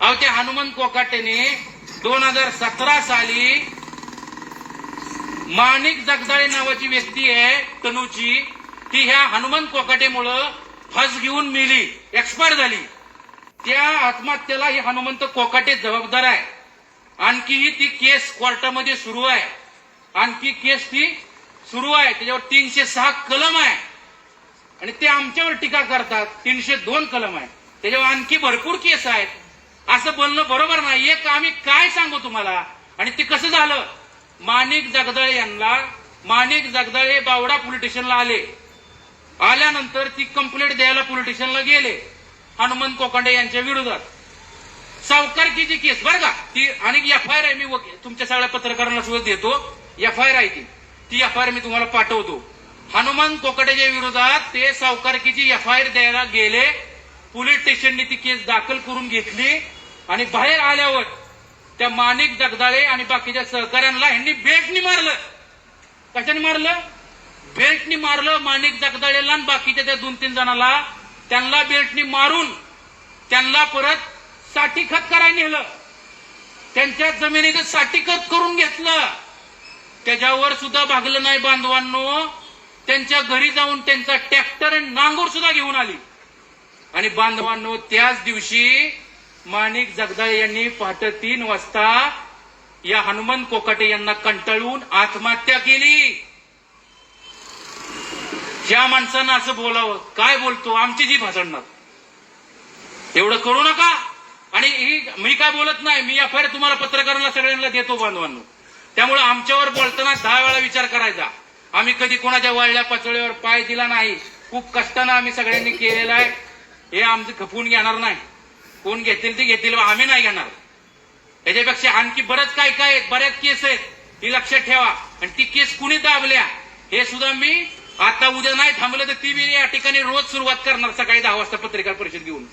अहो त्या हनुमंत कोकाटेने दोन हजार सतरा साली माणिक जगदाळे नावाची व्यक्ती आहे तनुची. ती ह्या हनुमंत कोकाटेमुळं फस घेऊन मेली एक्सपायर झाली. त्या आत्महत्येला ही हनुमंत कोकाटे जबाबदार आहे. आणखीही ती केस कोर्टामध्ये सुरू आहे. आणखी केस ती सुरू आहे. त्याच्यावर तीनशे सहा कलम आहे. आणि ते आमच्यावर टीका करतात तीनशे दोन कलम आहे. त्याच्यावर आणखी भरपूर केस आहेत. असं बोलणं बरोबर नाहीये. एक आम्ही काय सांगू तुम्हाला? आणि ते कसं झालं? माणिक जगदळे यांना माणिक जगदळे बावडा पोलीस स्टेशनला आले. आल्यानंतर ती कंप्लेंट द्यायला पोलीस स्टेशनला गेले. हनुमंत कोकांडे यांच्या विरोधात. सावकारकीची केस बरं का? ती आणि एफ आय आर आहे मी तुमच्या सगळ्या पत्रकारांना सुद्धा देतो. एफ आय आर आहे ती. ती एफ आय आर मी तुम्हाला पाठवतो. हनुमंत कोकाटेच्या विरोधात ते सावकारकीची एफ आय आर द्यायला गेले. पोलीस स्टेशनने ती केस दाखल करून घेतली. आणि बाहेर आल्यावर त्या माणिक जगदाळे आणि बाकीच्या सहकाऱ्यांना ह्यांनी बेटनी मारलं. कशाने मारलं? बेल्टनी मारलं माणिक जगदाळेला आणि बाकीच्या त्या दोन तीन जणाला. त्यांना बेल्टनी मारून त्यांना परत साठी खत करायला नेलं. त्यांच्या जमिनीचं साठी खत करून घेतलं. त्याच्यावर सुद्धा भागलं नाही बांधवांनो. त्यांच्या घरी जाऊन त्यांचा ट्रॅक्टर आणि नांगूर सुद्धा घेऊन आली. आणि बांधवांनो त्याच दिवशी माणिक जगदाळे यांनी पहाटे तीन वाजता या हनुमंत कोकाटे यांना कंटाळून आत्महत्या केली. ज्या माणसानं असं बोलावं काय बोलतो आमची जी भासडणार एवढं करू नका. आणि ही मी काय बोलत नाही मी एफ आय आर तुम्हाला पत्रकारांना सगळ्यांना देतो बांधवांनो. त्यामुळे आमच्यावर बोलताना दहा वेळा विचार करायचा. आम्ही कधी कोणाच्या वळल्या पचळीवर पाय दिला नाही. खूप कष्टानं आम्ही सगळ्यांनी केलेला आहे. हे आमचं खपवून घेणार नाही. कोण घेतील ते घेतील आम्ही नाही घेणार. याच्यापेक्षा आणखी बरंच काय काय बऱ्याच केस आहेत. ती लक्षात ठेवा. आणि ती केस कुणी दाबल्या हे सुद्धा मी आता उद्या नाही थांबलं तर ती मी या ठिकाणी रोज सुरुवात करणार सकाळी दहा वाजता पत्रकार परिषद घेऊन.